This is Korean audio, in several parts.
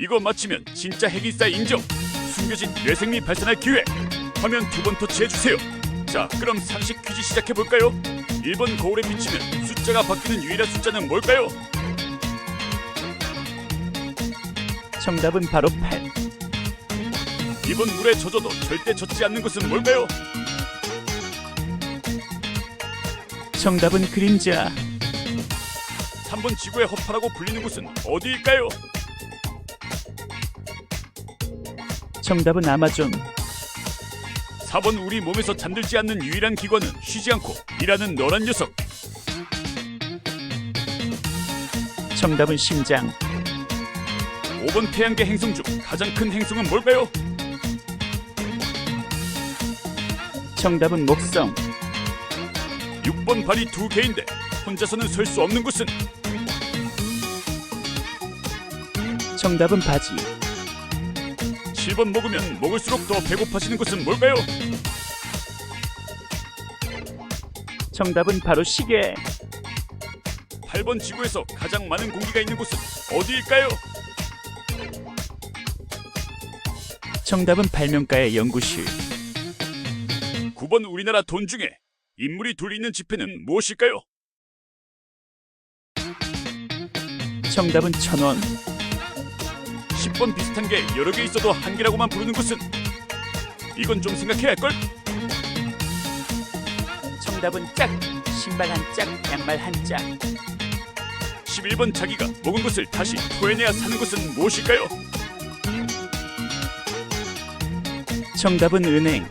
이거 맞히면 진짜 핵인싸 인정. 숨겨진 뇌생미 발산할 기회. 화면 두 번 터치해 주세요. 자, 그럼 상식 퀴즈 시작해 볼까요? 1번 거울에 비치면 숫자가 바뀌는 유일한 숫자는 뭘까요? 정답은 바로 8. 2번 물에 젖어도 절대 젖지 않는 것은 뭘까요? 정답은 그림자. 3번 지구의 허파라고 불리는 곳은 어디일까요? 정답은 아마존. 4번 우리 몸에서 잠들지 않는 유일한 기관은 쉬지 않고 일하는 너란 녀석. 정답은 심장. 5번 태양계 행성 중 가장 큰 행성은 뭘까요? 정답은 목성. 6번 발이 두 개인데 혼자서는 설 수 없는 곳은 정답은 바지. 7번 먹으면 먹을수록 더 배고파지는 것은 뭘까요? 정답은 바로 시계. 8번 지구에서 가장 많은 공기가 있는 곳은 어디일까요? 정답은 발명가의 연구실. 9번 우리나라 돈 중에 인물이 둘 있는 지폐는 무엇일까요? 정답은 천원. 10번 비슷한 게 여러 개 있어도 한 개라고만 부르는 곳은 이건 좀 생각해야 할걸? 정답은 짝. 신발 한 짝, 양말 한 짝. 11번 자기가 먹은 것을 다시 토해내야 사는 것은 무엇일까요? 정답은 은행.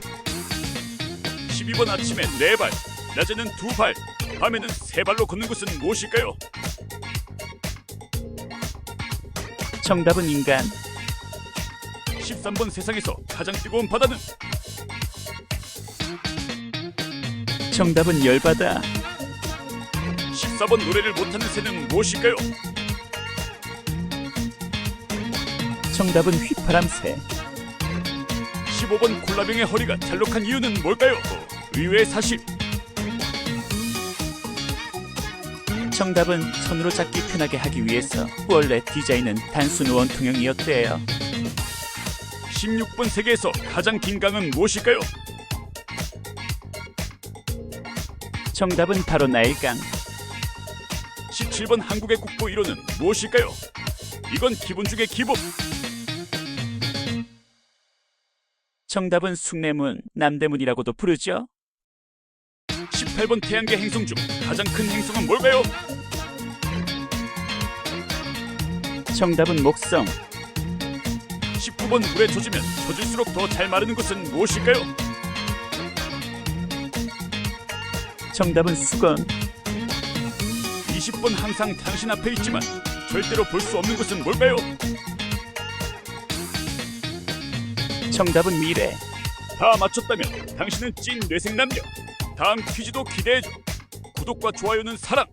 12번 아침에 네 발, 낮에는 두 발, 밤에는 세 발로 걷는 것은 무엇일까요? 정답은 인간. 13번 세상에서 가장 뜨거운 바다는 정답은 열바다. 14번 노래를 못하는 새는 무엇일까요? 정답은 휘파람새. 15번 콜라병의 허리가 잘록한 이유는 뭘까요? 의외의 사실 정답은 손으로 잡기 편하게 하기 위해서 원래 디자인은 단순 원통형이었대요. 16번 세계에서 가장 긴 강은 무엇일까요? 정답은 바로 나일강. 17번 한국의 국보 1호는 무엇일까요? 이건 기본 중의 기본 정답은 숭례문, 남대문이라고도 부르죠. 18번 태양계 행성 중 가장 큰 행성은 뭘까요? 정답은 목성. 19번 물에 젖으면 젖을수록 더 잘 마르는 것은 무엇일까요? 정답은 수건. 20번 항상 당신 앞에 있지만 절대로 볼 수 없는 것은 뭘까요? 정답은 미래. 다 맞췄다면 당신은 찐 뇌생남녀 다음 퀴즈도 기대해줘 구독과 좋아요는 사랑